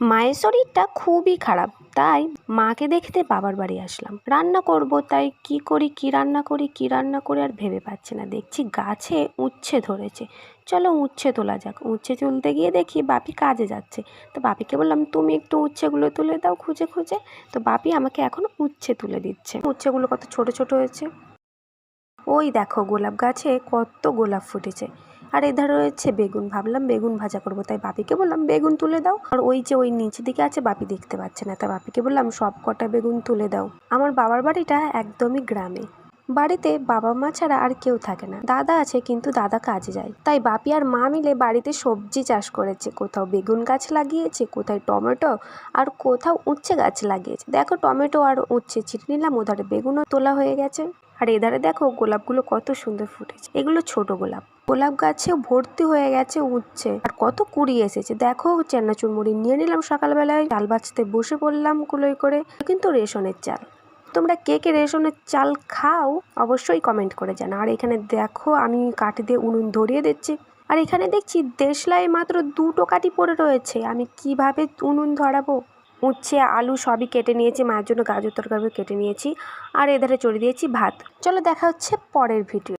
মায়ের শরীরটা খুবই খারাপ, তাই মাকে দেখতে বাবার বাড়ি আসলাম। রান্না করব, তাই কি করি, কি রান্না করি, কি রান্না করি আর ভেবে পাচ্ছি না। দেখছি গাছে উচ্ছে ধরেছে। চলো উচ্ছে তোলা যাক। উচ্ছে তুলতে গিয়ে দেখি বাপি কাজে যাচ্ছে। তো বাপিকে বললাম, তুমি একটু উচ্ছেগুলো তুলে দাও খুঁজে খুঁজে। তো বাপি আমাকে এখন উচ্ছে তুলে দিচ্ছে। উচ্ছেগুলো কত ছোট ছোট হয়েছে। ওই দেখো গোলাপ গাছে কত গোলাপ ফুটেছে। আর এধারে রয়েছে বেগুন। ভাবলাম বেগুন ভাজা করব, তাই বাপিকে বললাম, বেগুন তুলে দাও। আর ওই যে ওই নিচের দিকে আছে, বাপি দেখতে পাচ্ছে না, তাই বাপিকে বললাম, সব কটা বেগুন তুলে দাও। আমার বাবার বাড়িটা একদমই গ্রামে। বাড়িতে বাবা মা ছাড়া আর কেউ থাকে না। দাদা আছে, কিন্তু দাদা কাজে যায়। তাই বাপি আর মা মিলে বাড়িতে সবজি চাষ করেছে। কোথাও বেগুন গাছ লাগিয়েছে, কোথায় টমেটো, আর কোথাও উচ্ছে গাছ লাগিয়েছে। দেখো টমেটো আর উচ্ছে, ছিটে নিলাম, ওধারে বেগুনও তোলা হয়ে গেছে। আর এধারে দেখো গোলাপগুলো কত সুন্দর ফুটেছে। এগুলো ছোট গোলাপ। গোলাপ গাছে ভর্তি হয়ে গেছে উচ্ছে। আর কত কুড়ি এসেছে। দেখো চেন্নাচুর মুড়ি নিয়ে নিলাম সকালবেলায়। চাল বাছতে বসে পড়লাম কুলোই করে। কিন্তু রেশনের চাল। তোমরা কে কে রেশনের চাল খাও অবশ্যই কমেন্ট করে জানা। আর এখানে দেখো আমি কাঠি দিয়ে উনুন ধরিয়ে দিচ্ছি। আর এখানে দেখছি দেশলাই মাত্র দুটো কাঠি পড়ে রয়েছে। আমি কীভাবে উনুন ধরাবো? উচ্ছে, আলু সবই কেটে নিয়েছি। মায়ের জন্য গাজর তরকারি কেটে নিয়েছি। আর এধারে চড়ে দিয়েছি ভাত। চলো দেখা হচ্ছে পরের ভিডিও